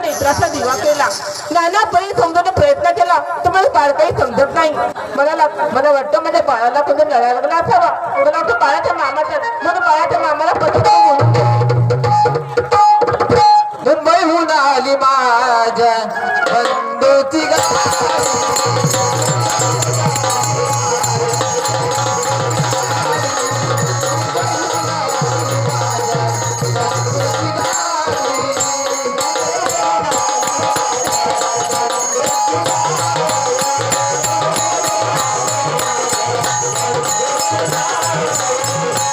नेत्राचा दिवा केला. नाना परी समजायचा प्रयत्न केला तर मला बाळ काही समजत नाही. मला मला वाटतं माझ्या बाळाला कुठे लढायला लागला असावा. मला वाटतं बाळाच्या Música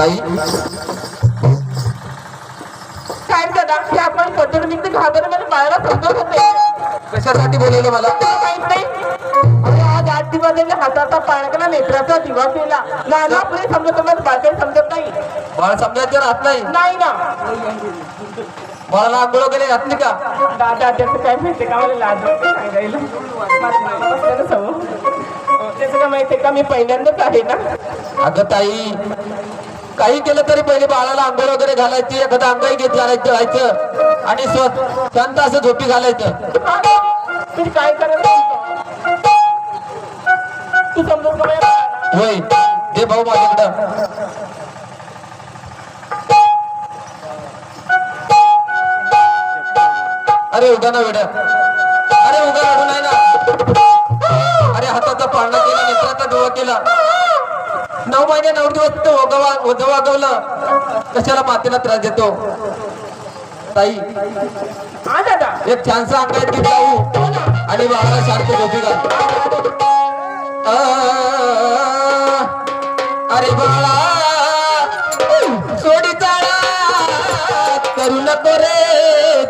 ताई. दादा की आपण. बाळाला समजत होते कशासाठी बोलवलं मला? माहीत नाही. अरे आज आठ दिवस झाले हाताचा पाण्याकडे नेत्राचा दिवा केला. नाना पुढे समजत काही समजत नाही. बाळ समजायचं राहत नाही. नाही ना. बाळाला आंघोळ वगैरे घातली का? दादा त्याचं काय माहितीये का? मला लाज वाटते सांगायला. बसलेलं समोर. त्याचं काय माहितीये का? मी पहिल्यांदाच आहे ना. अगं ताई काही केलं तरी पहिले बाळाला आंघोळ वगैरे घालायची एखादं अंगाई घेत घालायचं घालायचं आणि शांत असं झोपी घालायचं. काय करायचं? तू समजून होय. दे भाऊ माझ्याकडं. अरे उगा ना वेड्या. अरे उगा रडू नाही ना. अरे हाताचा पाळणा केला नेत्राचा डोळा केला. नऊ महिने नऊ दिवस तो ओगवा ओझ वागवलं कशाला मातेला त्रास देतो? ताई हा दादा एक छानसा अंगात घेत जाऊ आणि बाळाला शांत झोपी घाल. अरे बाळा सोडी चाळा करू नको रे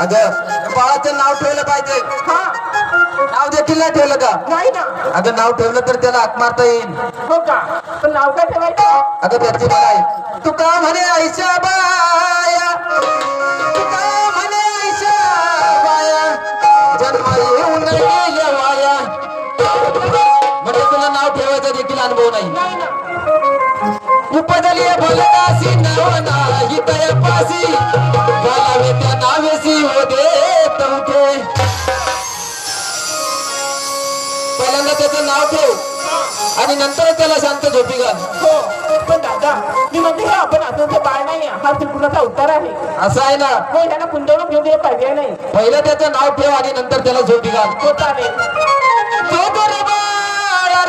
अगं बाळाचं नाव ठेवलं पाहिजे. हा. नाव देखील नाही ठेवलं का? नाही ना. अगं नाव ठेवलं तर त्याला हाक मारता येईल. हो का? पण नाव काय ठेवायचं? अगं त्याची बघाय. तू का म्हणे आयशा बाया? तू का म्हणे आयशा बाया? जन्म येऊन गेल्या वाया. म्हणजे तुला नाव ठेवायचा देखील अनुभव नाही. नाही ना. उपदली भलदासी नाव नाही तयापासी नाव ठेव. आणि नंतर त्याला शांत झोपी घाल. हो पण दादा मी म्हणते हे आपण असं बाळ नाही हा त्रिपुराचा अवतार आहे. असं आहे ना? हो ह्याला गुंतवणूक घेऊन पर्याय नाही. पहिलं त्याचं नाव ठेव आणि नंतर त्याला झोपी घाल. हो चालेल. तो तो रे बाळा